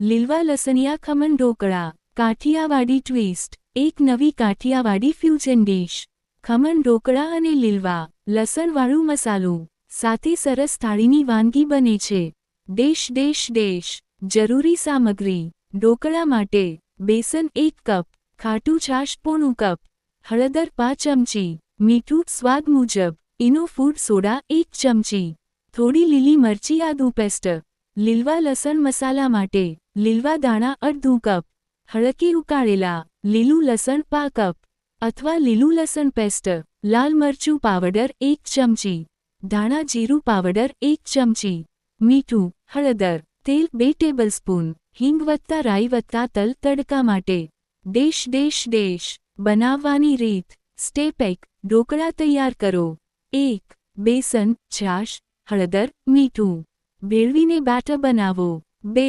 લીલવા લસણિયા ખમણ ઢોકળા, કાઠિયાવાડી ટ્વિસ્ટ એક નવી કાઠિયાવાડી ફ્યુઝન ડિશ ખમણ ઢોકળા અને લીલવા, લસણવાળું મસાલું, સાથે સરસ થાળીની વાનગી બને છે. ડેશ ડેશ ડેશ જરૂરી સામગ્રી, ઢોકળા માટે, બેસન એક કપ, ખાટું છાશ પોણું કપ, હળદર પાંચ ચમચી, મીઠું સ્વાદ મુજબ, ઇનો ફૂડ સોડા એક ચમચી, થોડી લીલી મરચી આદુ પેસ્ટ, લીલવા લસણ મસાલા માટે લીલવા દાણા અડધું કપ, હળકી ઉકાળેલા લીલું લસણ પા કપ અથવા લીલું લસણ પેસ્ટ, લાલ મરચું પાવડર એક ચમચી, ધાણા જીરું પાવડર એક ચમચી, મીઠું, હળદર, તેલ બે ટેબલસ્પૂન, હિંગ વત્તા રાઈ વત્તા તલ તડકા માટે, ડેશ ડેશ ડેશ, બનાવવાની રીત, સ્ટેપ એક, ઢોકળા તૈયાર કરો, એક, બેસન, છાશ, હળદર, મીઠું, ભેળવીને બેટર બનાવો, બે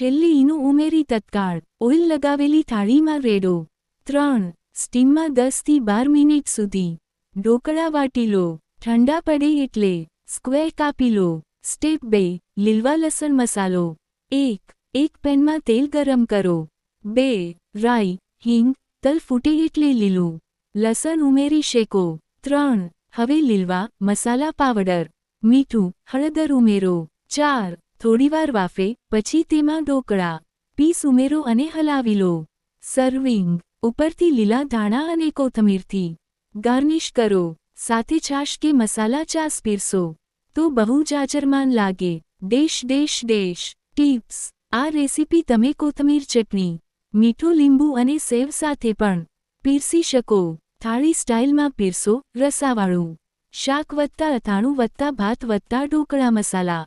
છેલ્લી ઈનું ઉમેરી તત્કાળ. ઓઇલ લગાવેલી થાળીમાં રેડો. ત્રણ, સ્ટીમમાં દસથી બાર મિનિટ સુધી. ઢોકળા વાટી લો. ઠંડા પડે એટલે સ્ક્વેર કાપી લો. સ્ટેપ બે, લીલવા લસણ મસાલો. એક એક પેનમાં તેલ ગરમ કરો. બે, રાઈ, હિંગ, તલ ફૂટે એટલે લીલું. લસણ ઉમેરી શેકો. ત્રણ, હવે લીલવા મસાલા પાવડર. મીઠું, હળદર ઉમેરો. ચાર થોડીવાર વાફે, પછી તેમાં ઢોકળા, પીસ ઉમેરો અને હલાવી લો. સર્વિંગ, ઉપરથી લીલા ધાણા અને કોથમીરથી. ગાર્નિશ કરો. સાથે છાશ કે મસાલા ચાસ પીરસો. તો બહુ જાજરમાન લાગે. Dash dash dash. ટિપ્સ. આ રેસીપી તમે કોથમીર ચટણી, મીઠું લીંબુ અને સેવ સાથે પણ પીરસી શકો. થાળી સ્ટાઇલમાં પીરસો. રસાવાળું. શાક વત્તા અથાણું વત્તા ભાત વત્તા ઢોકળા મસાલા.